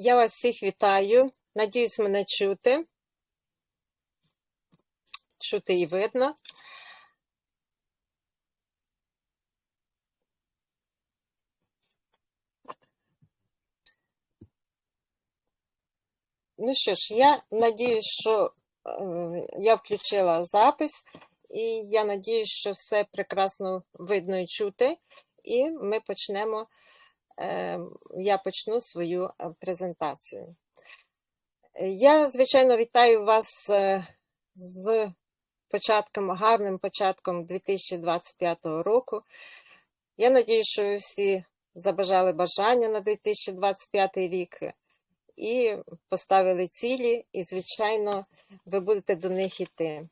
Я вас всіх вітаю. Надіюсь, мене чути. Чути і видно. Ну що ж, я надіюсь, що е, я включила запис, і я надіюсь, що все прекрасно видно і чути. І ми почнемо, я почну свою е, презентацію. Я, звичайно, вітаю вас е, з початком, гарним початком 2025 року. Я надію, що ви всі забажали бажання на 2025 рік і поставили цілі, і, звичайно, ви будете до них йти.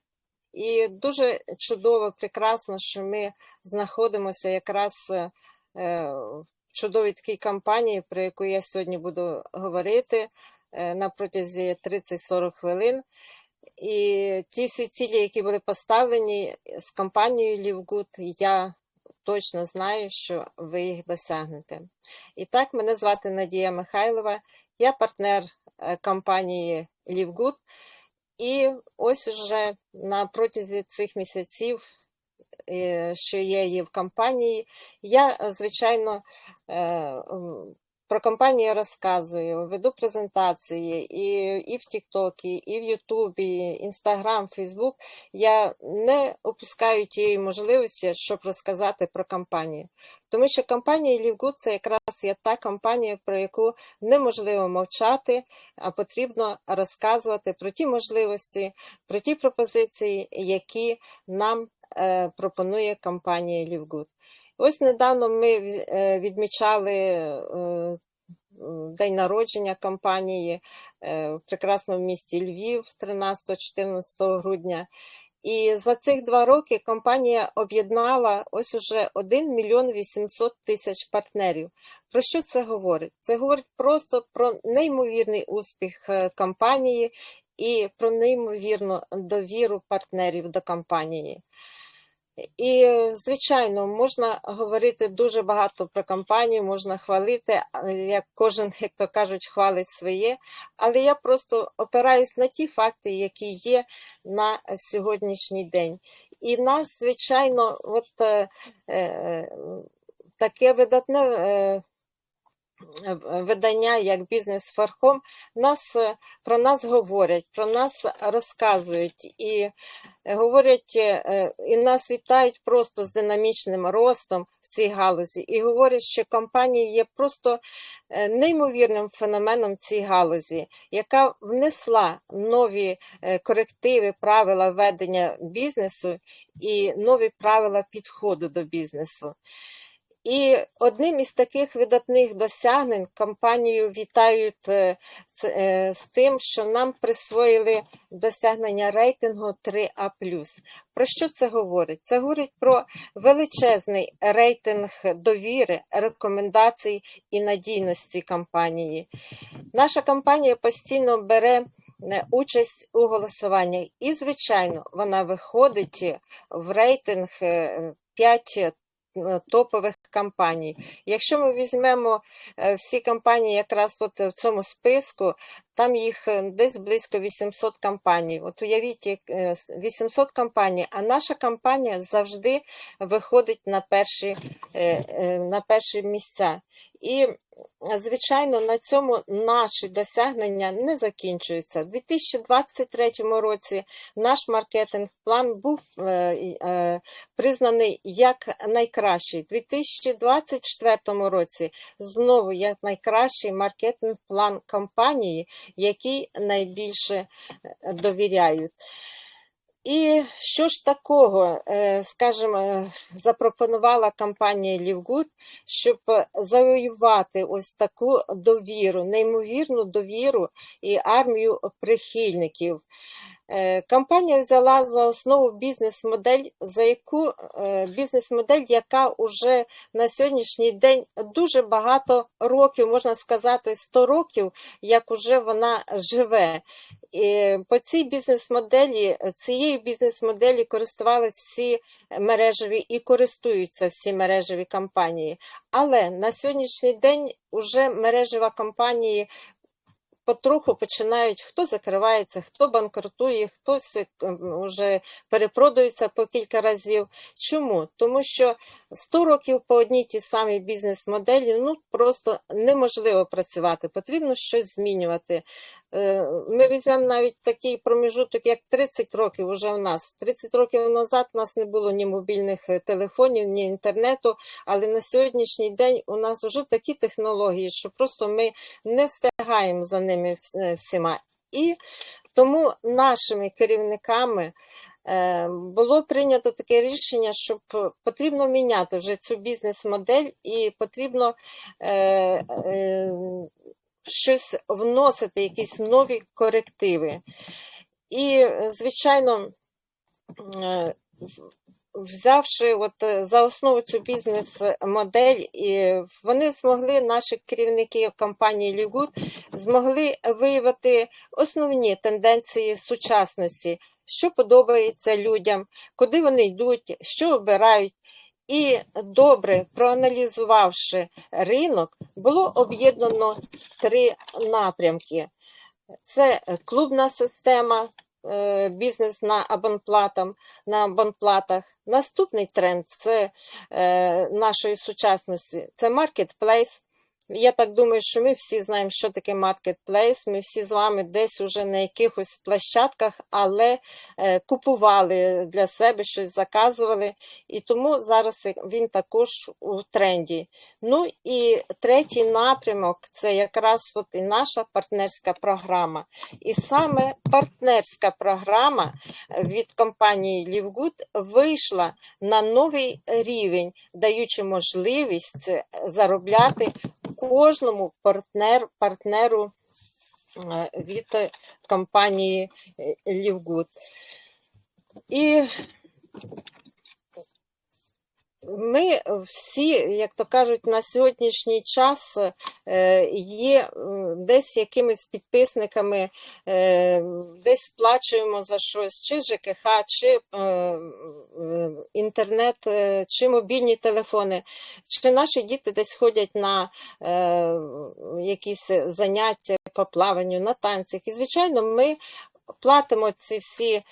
І дуже чудово, прекрасно, що ми знаходимося якраз е, в чудовій такій кампанії, про яку я сьогодні буду говорити е, на протязі 30-40 хвилин. І ті всі цілі, які були поставлені з компанією Лівгуд, я точно знаю, що ви їх досягнете. І так, мене звати Надія Михайлова, я партнер е, компанії Лівгуд. І ось уже на протязі цих місяців, що я є в компанії, я, звичайно, е, про компанію розказую, веду презентації і і в Тіктокі, і в Ютубі, Інстаграм, Фейсбук. Я не опускаю тієї можливості, щоб розказати про компанію. Тому що компанія Лівгуд це якраз є та компанія, про яку неможливо мовчати, а потрібно розказувати про ті можливості, про ті пропозиції, які нам е, пропонує компанія Лівгуд. Ось недавно ми е, відмічали е, день народження компанії е, в прекрасному місті Львів 13-14 грудня. І за цих два роки компанія об'єднала ось уже 1 мільйон 800 тисяч партнерів. Про що це говорить? Це говорить просто про неймовірний успіх компанії і про неймовірну довіру партнерів до компанії. І, звичайно, можна говорити дуже багато про компанію, можна хвалити, як кожен, як то кажуть, хвалить своє. Але я просто опираюсь на ті факти, які є на сьогоднішній день. І нас, звичайно, от е, е, таке видатне. Е, Видання як бізнес фархом нас про нас говорять, про нас розказують і говорять, е, і нас вітають просто з динамічним ростом в цій галузі, і говорять, що компанія є просто е, неймовірним феноменом цій галузі, яка внесла нові е, корективи, правила ведення бізнесу і нові правила підходу до бізнесу. І одним із таких видатних досягнень компанію вітають е, е, з тим, що нам присвоїли досягнення рейтингу 3А. Про що це говорить? Це говорить про величезний рейтинг довіри, рекомендацій і надійності компанії. Наша компанія постійно бере. Е, участь у голосуванні. І, звичайно, вона виходить в рейтинг 5 Е, топових компаній. Якщо ми візьмемо е, всі компанії, якраз от в цьому списку, там їх е, десь близько 800 компаній. От уявіть, 800 компаній, а наша компанія завжди виходить на перші, на перші місця. І Звичайно, на цьому наші досягнення не закінчуються. У 2023 році наш маркетинг-план був е, е, признаний як найкращий. У 2024 році знову як найкращий маркетинг-план компанії, який найбільше е, довіряють. І що ж такого, е, скажімо, запропонувала компанія Лівгуд, щоб завоювати ось таку довіру, неймовірну довіру і армію прихильників. Е, компанія взяла за основу бізнес-модель, за яку е, бізнес-модель, яка вже на сьогоднішній день дуже багато років, можна сказати, 100 років, як уже вона живе. І По цій бізнес-моделі, цією бізнес-моделі користувалися всі мережеві і користуються всі мережеві компанії. Але на сьогоднішній день вже мережева компанії потроху починають, хто закривається, хто банкрутує, хтось вже перепродується по кілька разів. Чому? Тому що 100 років по одній тій самій бізнес-моделі ну просто неможливо працювати, потрібно щось змінювати. Е, Ми візьмемо навіть такий проміжуток, як 30 років уже в нас. 30 років назад у нас не було ні мобільних е, телефонів, ні інтернету, але на сьогоднішній день у нас вже такі технології, що просто ми не встигаємо за ними е, всіма. І тому нашими керівниками було прийнято таке рішення, щоб потрібно міняти вже цю бізнес-модель і потрібно щось вносити, якісь нові корективи. І, звичайно, е, взявши от е, за основу цю бізнес-модель, і вони змогли, наші керівники компанії Лігуд, змогли виявити основні тенденції сучасності, що подобається людям, куди вони йдуть, що обирають. І добре проаналізувавши ринок, було об'єднано три напрямки: це клубна система, е, бізнес на абонплатам, на абонплатах. Наступний тренд це е, нашої сучасності це маркетплейс. Я так думаю, що ми всі знаємо, що таке маркетплейс. Ми всі з вами десь уже на якихось площадках, але е, купували для себе щось, заказували. І тому зараз він також у тренді. Ну і третій напрямок це якраз от і наша партнерська програма. І саме партнерська програма від компанії Лівгуд вийшла на новий рівень, даючи можливість заробляти кожному партнер, партнеру е, від е, компанії Лівгуд. І ми всі, як то кажуть, на сьогоднішній час е, є десь якимись підписниками, е, десь сплачуємо за щось, чи ЖКХ, чи е, інтернет, чи мобільні телефони, чи наші діти десь ходять на якісь заняття по плаванню, на танцях. І, звичайно, ми платимо ці всі,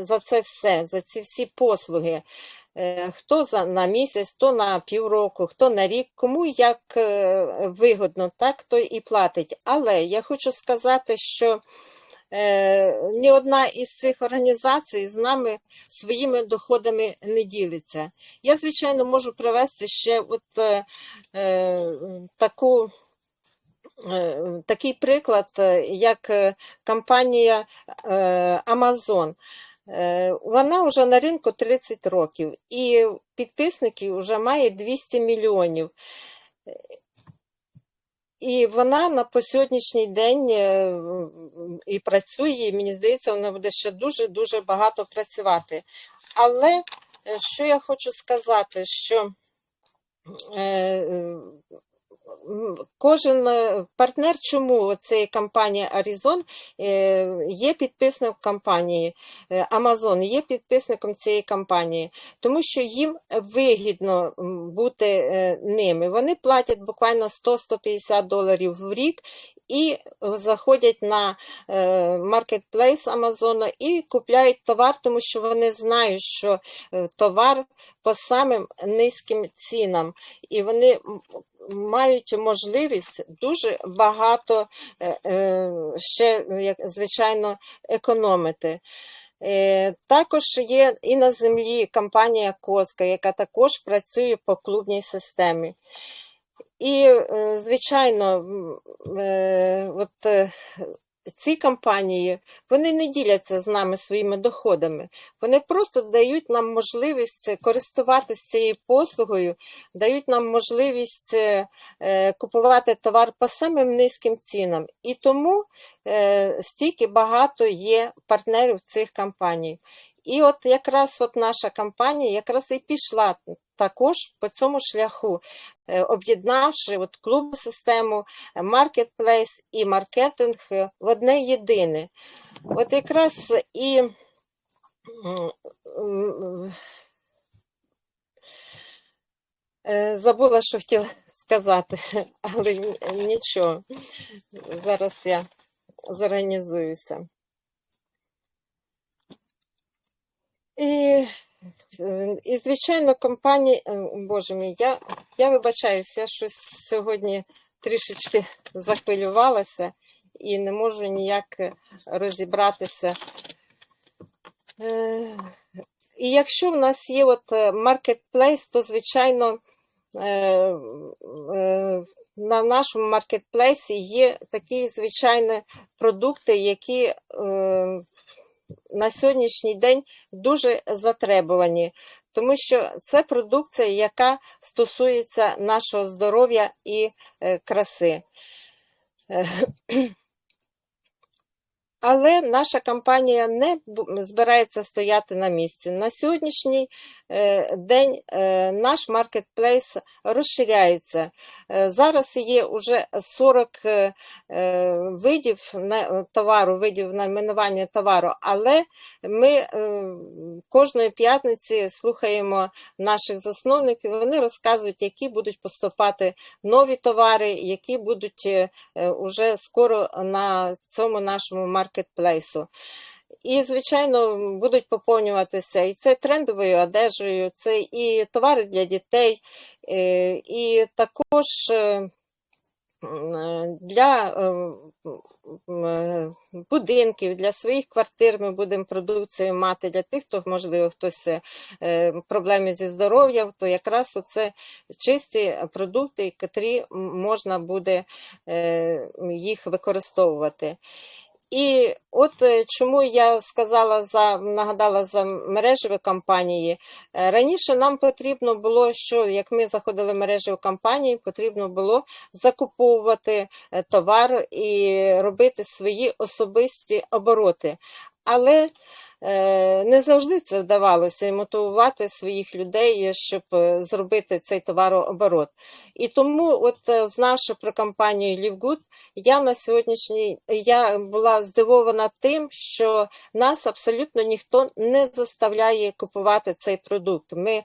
за це все, за ці всі послуги. Е, Хто за на місяць, хто на півроку, хто на рік, кому як е, вигодно, так то і платить. Але я хочу сказати, що е, ні одна із цих організацій з нами своїми доходами не ділиться. Я, звичайно, можу привести ще от е, таку. Такий приклад, як компанія Amazon. Е, Вона вже на ринку 30 років і підписників вже має 200 мільйонів. І вона на по сьогоднішній день е, і працює, і мені здається, вона буде ще дуже-дуже багато працювати. Але е, що я хочу сказати, що кожен е, партнер, чому цієї компанії Arizon е, є підписником компанії е, Amazon, є підписником цієї компанії, тому що їм вигідно бути е, ними. Вони платять буквально 100-150 доларів в рік. І заходять на е, маркетплейс Амазону і купляють товар, тому що вони знають, що е, товар по самим низьким цінам, і вони мають можливість дуже багато е, е, ще, як звичайно, економити. Е, Також є і на землі компанія Коска, яка також працює по клубній системі. І, звичайно, от ці компанії вони не діляться з нами своїми доходами. Вони просто дають нам можливість користуватися цією послугою, дають нам можливість е, е, купувати товар по самим низьким цінам. І тому е, стільки багато є партнерів цих компаній. І от якраз от наша компанія якраз і пішла також по цьому шляху, е, об'єднавши от клуб систему, маркетплейс і маркетинг е, в одне єдине. От якраз і е, забула, що хотіла сказати, але нічого. Зараз я зорганізуюся. І, і звичайно, компанії, е, боже мій, я, я вибачаюся, я щось сьогодні трішечки захвилювалася і не можу ніяк е, розібратися. Е, І якщо в нас є от маркетплейс, то звичайно е, е, на нашому маркетплейсі є такі звичайні продукти, які е, на сьогоднішній день дуже затребувані, тому що це продукція, яка стосується нашого здоров'я і е, краси. Але наша компанія не збирається стояти на місці. На сьогоднішній день е, наш маркетплейс розширяється. Е, Зараз є вже 40 е, е, видів товару, видів найменування товару, але ми е, кожної п'ятниці слухаємо наших засновників. Вони розказують, які будуть поступати нові товари, які будуть е, е, уже скоро на цьому нашому маркетплейсу. І, звичайно, будуть поповнюватися і це трендовою одежею, це і товари для дітей, е, і також е, е, для будинків, для своїх квартир ми будемо продукцію мати. Для тих, хто, можливо, хтось проблеми зі здоров'ям, то якраз це чисті продукти, які можна буде їх використовувати. І от е, чому я сказала за нагадала за мережеві компанії. Е, Раніше нам потрібно було, що як ми заходили в мережеві кампанії, потрібно було закуповувати е, товар і робити свої особисті обороти. Але не завжди це вдавалося і мотивувати своїх людей, щоб е, зробити цей товарооборот. І тому, от е, знавши про компанію LiveGood, я на сьогоднішній я була здивована тим, що нас абсолютно ніхто не заставляє купувати цей продукт. Ми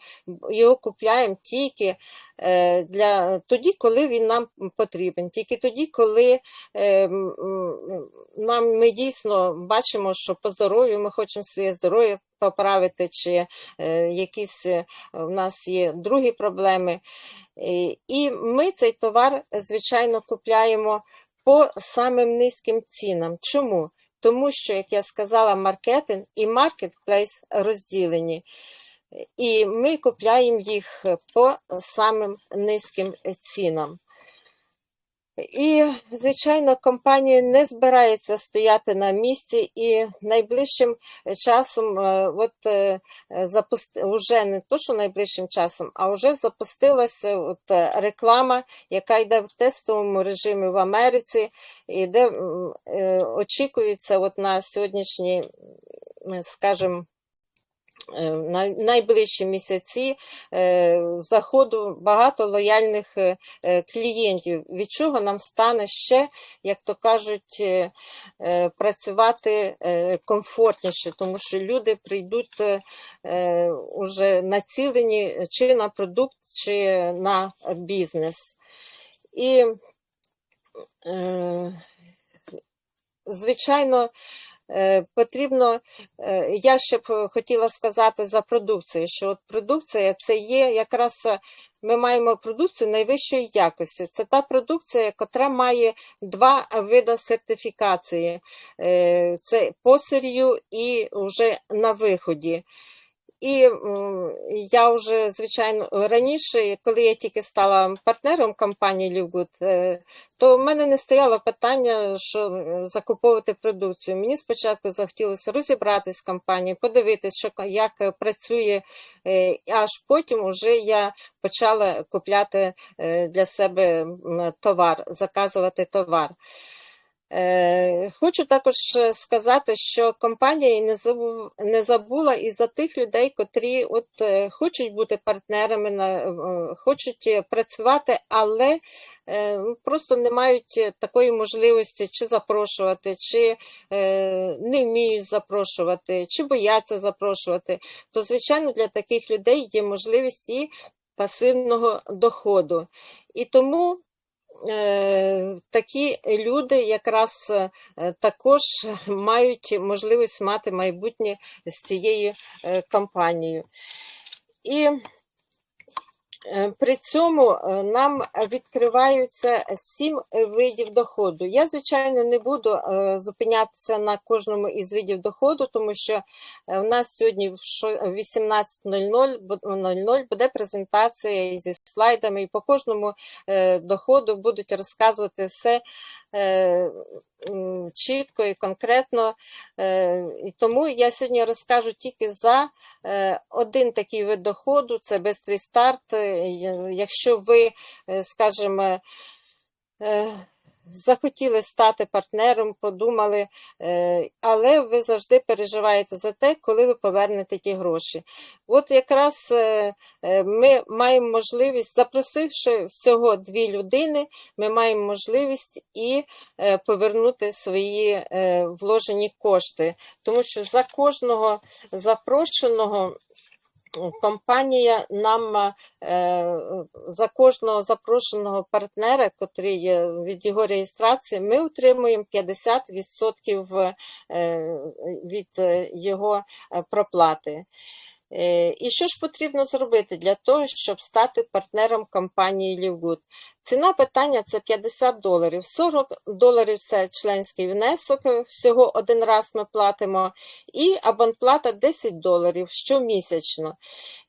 його купляємо тільки е, для тоді, коли він нам потрібен, тільки тоді, коли е, нам ми дійсно бачимо, що по здоров'ю ми хочемо своє здоров'я поправити, чи е, якісь е, в нас є другі проблеми. Е, І ми цей товар, звичайно, купляємо по самим низьким цінам. Чому? Тому що, як я сказала, маркетинг і маркетплейс розділені. І ми купляємо їх по самим низьким цінам. І, звичайно, компанія не збирається стояти на місці і найближчим часом, е, от е, запусти, уже не то, що найближчим часом, а вже запустилася от реклама, яка йде в тестовому режимі в Америці, і де е, очікується от на сьогоднішній, скажімо, е, найближчі місяці е, заходу багато лояльних е, клієнтів, від чого нам стане ще, як то кажуть, працювати комфортніше, тому що люди прийдуть уже націлені чи на продукт, чи на бізнес. І, звичайно, Потрібно, е, я ще б хотіла сказати за продукцію, що от продукція це є якраз е, ми маємо продукцію найвищої якості. Це та продукція, яка має два види сертифікації: Е, це по сир'ю і вже на виході. І я вже, звичайно, раніше, коли я тільки стала партнером компанії Livgood, е, то в мене не стояло питання, що закуповувати продукцію. Мені спочатку захотілося розібратися з компанією, подивитися, що, як е, працює, е, аж потім вже я почала купляти для себе товар, заказувати товар. Е, Хочу також е, сказати, що компанія не забула і за тих людей, котрі от е, хочуть бути партнерами, хочуть працювати, але ну, просто не мають такої можливості чи запрошувати, чи не вміють запрошувати, чи бояться запрошувати. То, звичайно, для таких людей є можливість і пасивного доходу. І тому такі люди якраз е, також мають можливість мати майбутнє з цією е, компанією. І Е, При цьому е, нам відкриваються сім видів доходу. Я, звичайно, не буду е, зупинятися на кожному із видів доходу, тому що в нас сьогодні в шо- 18.00 буде презентація зі слайдами, і по кожному е, доходу будуть розказувати все е, чітко і конкретно. Е, І тому я сьогодні розкажу тільки за Е, Один такий вид доходу це бистрий старт. Е, Якщо ви, е, скажімо, е, захотіли стати партнером, подумали, е, але ви завжди переживаєте за те, коли ви повернете ті гроші. От якраз е, е, ми маємо можливість, запросивши всього дві людини, ми маємо можливість і повернути свої вложені кошти. Тому що за кожного запрошеного компанія нам е, за кожного запрошеного партнера, котрий від його реєстрації, ми отримуємо 50% е, від е, його е, проплати. Е, І що ж потрібно зробити для того, щоб стати партнером компанії Лівгуд? Ціна питання це 50 доларів. 40 доларів це членський внесок, всього один раз ми платимо, і абонплата 10 доларів щомісячно.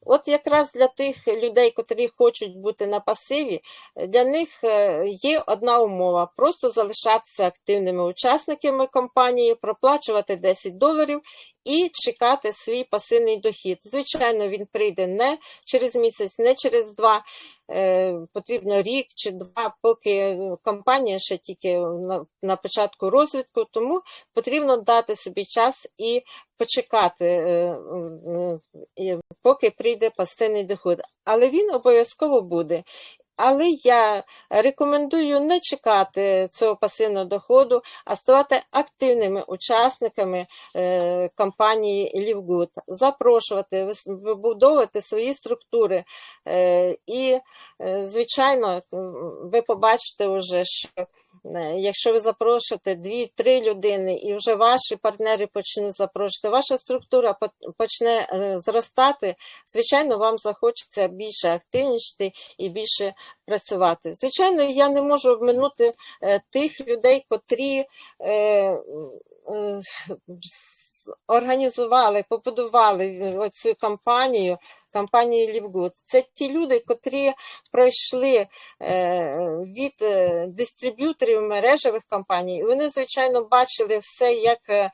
От якраз для тих людей, котрі хочуть бути на пасиві, для них е, є одна умова: просто залишатися активними учасниками компанії, проплачувати 10 доларів і чекати свій пасивний дохід. Звичайно, він прийде не через місяць, не через два. Е, Потрібно рік чи два, поки компанія ще тільки на, на початку розвитку, тому потрібно дати собі час і почекати, е, поки прийде пасивний доход. Але він обов'язково буде. Але я рекомендую не чекати цього пасивного доходу, а ставати активними учасниками е, компанії Лівгуд, запрошувати, вибудовувати свої структури. Е, і, е, звичайно, ви побачите вже, що Якщо ви запрошуєте дві-три людини, і вже ваші партнери почнуть запрошувати, ваша структура по- почне е, зростати, звичайно, вам захочеться більше активнішати і більше працювати. Звичайно, я не можу обминути е, тих людей, котрі е, е, організували, побудували оцю кампанію, кампанію Лівгуд. Це ті люди, котрі пройшли е, від е, дистриб'юторів мережевих компаній. І Вони, звичайно, бачили все, як е,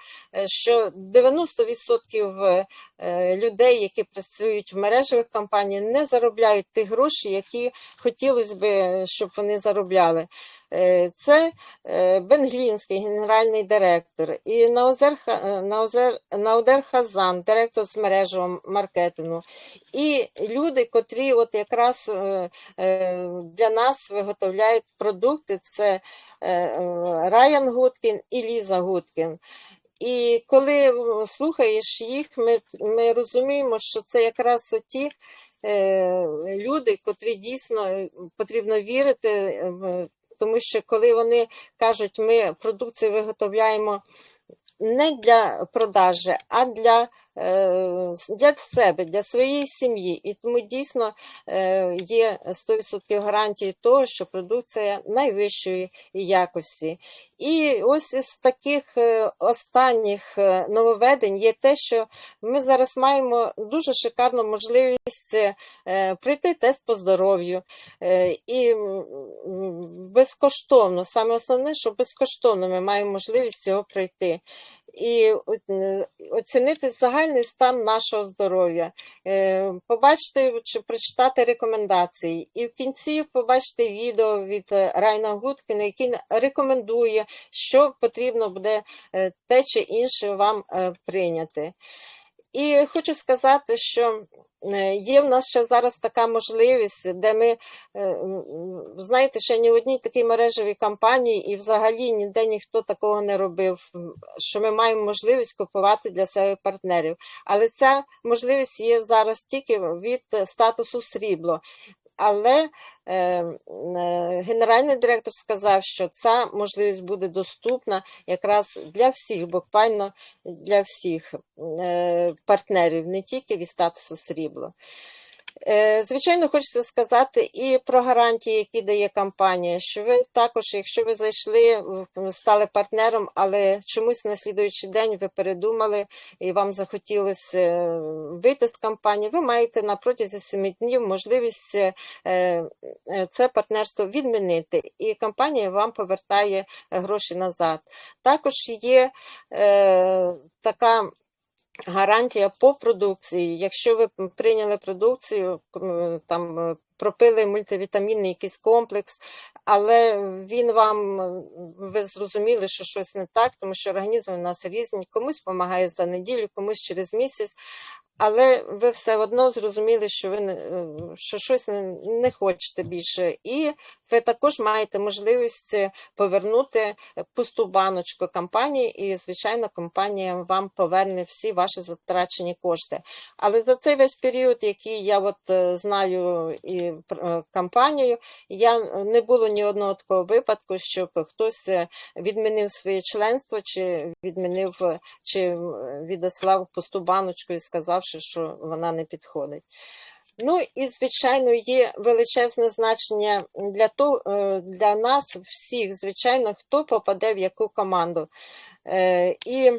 що 90% е, людей, які працюють в мережевих компаніях, не заробляють ті гроші, які хотілося б, щоб вони заробляли. Е, Це е, Бенглінський, генеральний директор, і Наозер, Ха- е, Наудер Хазан, директор з мережевого маркетингу. І люди, котрі от якраз для нас виготовляють продукти, це Райан Гудкін і Ліза Гудкін. І коли слухаєш їх, ми, ми розуміємо, що це якраз ті люди, котрі дійсно потрібно вірити, тому що коли вони кажуть, ми продукцію виготовляємо не для продажі, а для, е, для себе, для своєї сім'ї. І тому дійсно е, є 100% гарантії того, що продукція найвищої якості. І ось із таких е, останніх е, нововведень є те, що ми зараз маємо дуже шикарну можливість е, пройти тест по здоров'ю і безкоштовно. Саме основне, що безкоштовно ми маємо можливість цього пройти. І е, оцінити загальний стан нашого здоров'я, е, побачити чи прочитати рекомендації. І в кінці побачити відео від е, Райна Гудкіна, який рекомендує, що потрібно буде те чи інше вам прийняти. І хочу сказати, що е, є в нас ще зараз така можливість, де ми, е, знаєте, ще ні в одній такій мережевій кампанії, і взагалі ніде ніхто такого не робив, що ми маємо можливість купувати для себе партнерів. Але ця можливість є зараз тільки від статусу срібло. Але е, е, генеральний директор сказав, що ця можливість буде доступна якраз для всіх, буквально для всіх е, партнерів, не тільки від статусу срібло. Е, Звичайно, хочеться сказати і про гарантії, які дає компанія, що ви також, якщо ви зайшли, стали партнером, але чомусь на слідуючий день ви передумали і вам захотілося е, вийти з компанії, ви маєте на протязі 7 днів можливість е, це партнерство відмінити, і компанія вам повертає гроші назад. Також є така гарантія по продукції. Якщо ви прийняли продукцію, там е, пропили мультивітамінний якийсь комплекс, але він вам, ви зрозуміли, що щось не так, тому що організми у нас різні, комусь допомагає за неділю, комусь через місяць. Але ви все одно зрозуміли, що ви не, е, що щось не, не хочете більше, і ви також маєте можливість е, повернути пусту баночку компанії, і, звичайно, компанія вам поверне всі ваші затрачені кошти. Але за цей весь період, який я от е, знаю і компанію, я не було ні одного такого випадку, щоб хтось відмінив своє членство, чи відмінив, чи відослав пусту баночку і сказавши, що вона не підходить. Ну і звичайно є величезне значення для то, е, для нас всіх, звичайно, хто попаде в яку команду. Е, І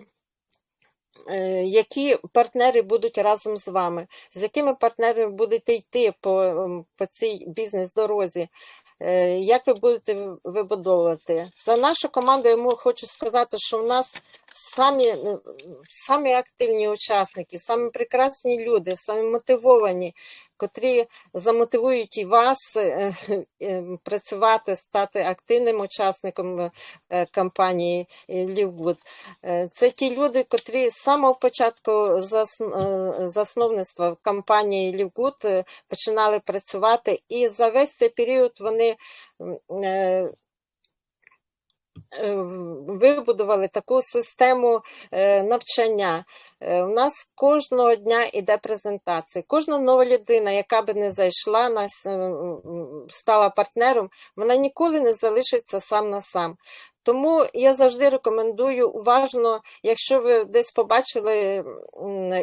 е, які партнери будуть разом з вами, з якими партнерами будете йти по, ем, по цій бізнес-дорозі, як ви будете вибудовувати. За нашу команду я хочу сказати, що в нас самі, е, самі активні учасники, самі прекрасні люди, самі мотивовані, котрі замотивують і вас е, е, працювати, стати активним учасником е, кампанії Ліввуд. Е, Це ті люди, котрі з самого початку е, засновництва компанії Лівгуд починали працювати, і за весь цей період вони е, е, вибудували таку систему е, навчання. Е, У нас кожного дня іде презентація. Кожна нова людина, яка би не зайшла, нас е, стала партнером, вона ніколи не залишиться сам на сам. Тому я завжди рекомендую уважно, якщо ви десь побачили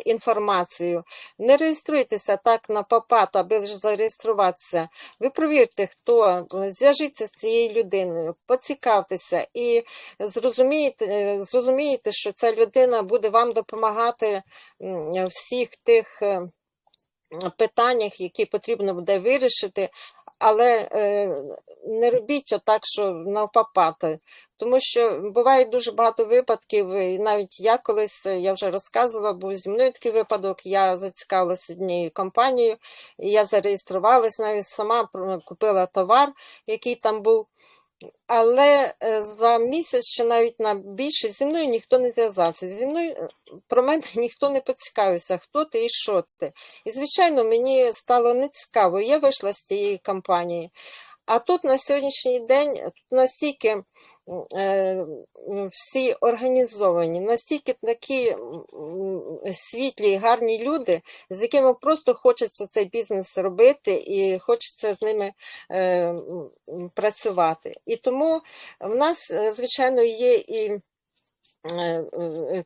інформацію, не реєструйтеся так на попад, аби зареєструватися. Ви провірте, хто, зв'яжіться з цією людиною, поцікавтеся і зрозумієте, е, зрозумієте, що ця людина буде вам допомагати всіх тих е, питаннях, які потрібно буде вирішити. Але е, не робіть отак, що навпапати. Тому що буває дуже багато випадків, і навіть я колись, е, я вже розказувала, був зі мною такий випадок, я зацікавилася однією компанією, і я зареєструвалась, навіть сама купила товар, який там був. Але е, за місяць чи навіть на більше зі мною ніхто не зв'язався. Зі мною е, про мене ніхто не поцікавився, хто ти і що ти. І, звичайно, мені стало нецікаво. Я вийшла з цієї компанії. А тут на сьогоднішній день тут настільки всі організовані, настільки такі світлі і гарні люди, з якими просто хочеться цей бізнес робити і хочеться з ними е, працювати. І тому в нас, е, звичайно, є і е, е,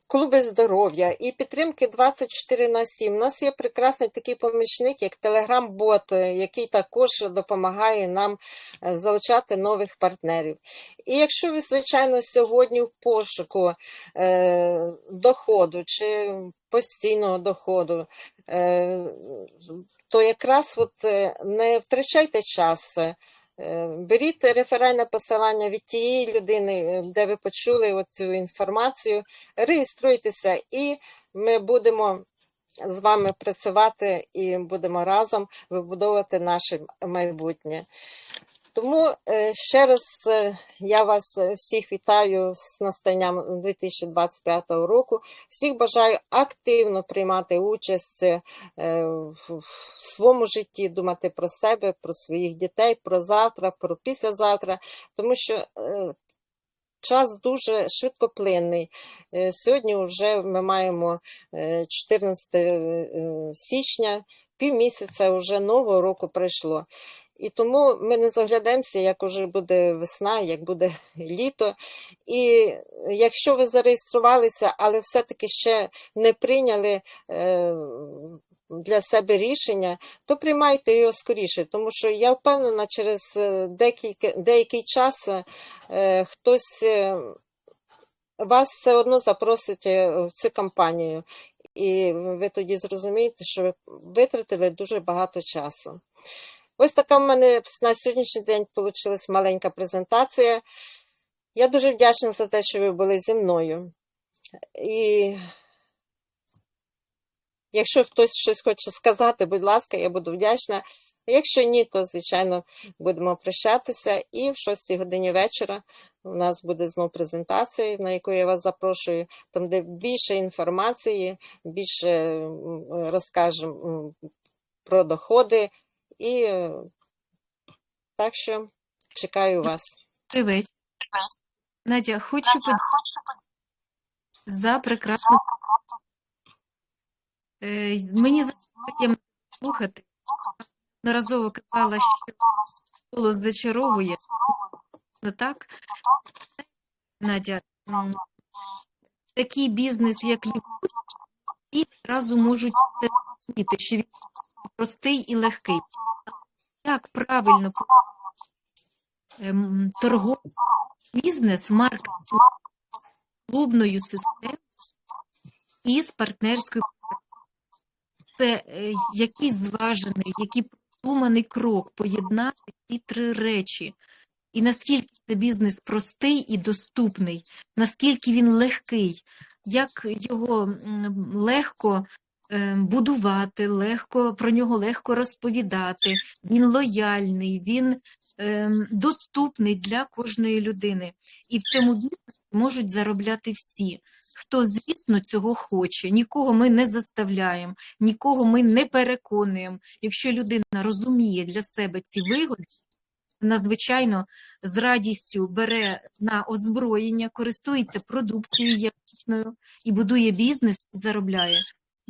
клуби здоров'я і підтримки 24 на 7. У нас є прекрасний такий помічник, як Telegram-бот, е, який також допомагає нам е, залучати нових партнерів. І якщо ви, звичайно, сьогодні в пошуку е, доходу чи постійного доходу, е, то якраз от е, не втрачайте час. Е, Беріть реферальне посилання від тієї людини, е, де ви почули цю інформацію, реєструйтеся, і ми будемо з вами працювати і будемо разом вибудовувати наше майбутнє. Тому е, ще раз е, я вас е, всіх вітаю з настанням 2025 року. Всіх бажаю активно приймати участь в своєму житті, думати про себе, про своїх дітей, про завтра, про післязавтра, тому що час дуже швидкоплинний. Сьогодні вже ми маємо е, 14 е, січня. півмісяця вже нового року пройшло. І тому ми не заглядаємося, як уже буде весна, як буде літо. І якщо ви зареєструвалися, але все-таки ще не прийняли е, для себе рішення, то приймайте його скоріше, тому що я впевнена, через е, декілька, деякий час е, хтось вас все одно запросить в цю компанію. І ви тоді зрозумієте, що ви витратили дуже багато часу. Ось така в мене на сьогоднішній день вийшла маленька презентація. Я дуже вдячна за те, що ви були зі мною. І якщо хтось щось хоче сказати, будь ласка, я буду вдячна. Якщо ні, то, звичайно, будемо прощатися. І в 6 годині вечора у нас буде знову презентація, на яку я вас запрошую, там, де більше інформації, більше розкажемо про доходи. І е, так що чекаю вас. Привет. Надя, хочу подякувати за прекрасну. Е, Мені приємно слухати. Неразово казала, що голос зачаровує. Ну так? Надя, такий бізнес, як і одразу можуть це зрозуміти, що він простий і легкий. Як правильно ем, торговий бізнес, маркетинг, клубною системою і з партнерською це е, який зважений, який продуманий крок поєднати ці три речі. І наскільки це бізнес простий і доступний, наскільки він легкий, як його легко будувати, легко про нього легко розповідати. Він лояльний, він ем, доступний для кожної людини. І в цьому бізнесі можуть заробляти всі. Хто, звісно, цього хоче. Нікого ми не заставляємо, нікого ми не переконуємо. Якщо людина розуміє для себе ці вигоди, вона, звичайно, з радістю бере на озброєння, користується продукцією якісною і будує бізнес і заробляє.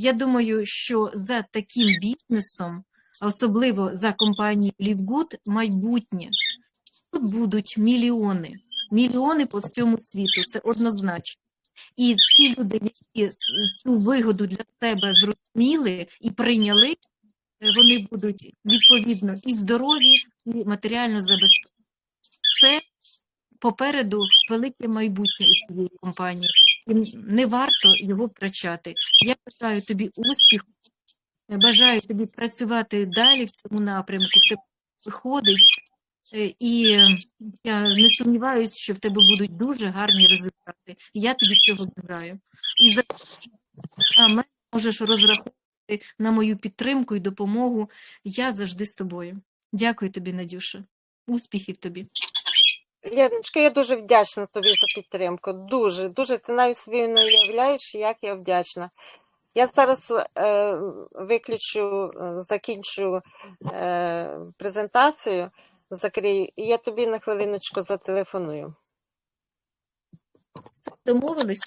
Я думаю, що за таким бізнесом, особливо за компанією Лівгуд, майбутнє. Тут будуть мільйони, мільйони по всьому світу, це однозначно. І ті люди, які цю вигоду для себе зрозуміли і прийняли, е, вони будуть відповідно і здорові, і матеріально забезпечені. Це попереду велике майбутнє у цієї компанії. І не варто його втрачати. Я бажаю тобі успіху, бажаю тобі працювати далі в цьому напрямку, в тебе виходить. Е, І я не сумніваюся, що в тебе будуть дуже гарні результати. Я тобі цього бажаю. І за мене можеш розраховувати на мою підтримку і допомогу. Я завжди з тобою. Дякую тобі, Надюша. Успіхів тобі. Леночка, я дуже вдячна тобі за підтримку. Дуже, дуже. Ти навіть собі не уявляєш, як я вдячна. Я зараз е, виключу, е, закінчу е, презентацію, закрию, і я тобі на хвилиночку зателефоную. Домовились?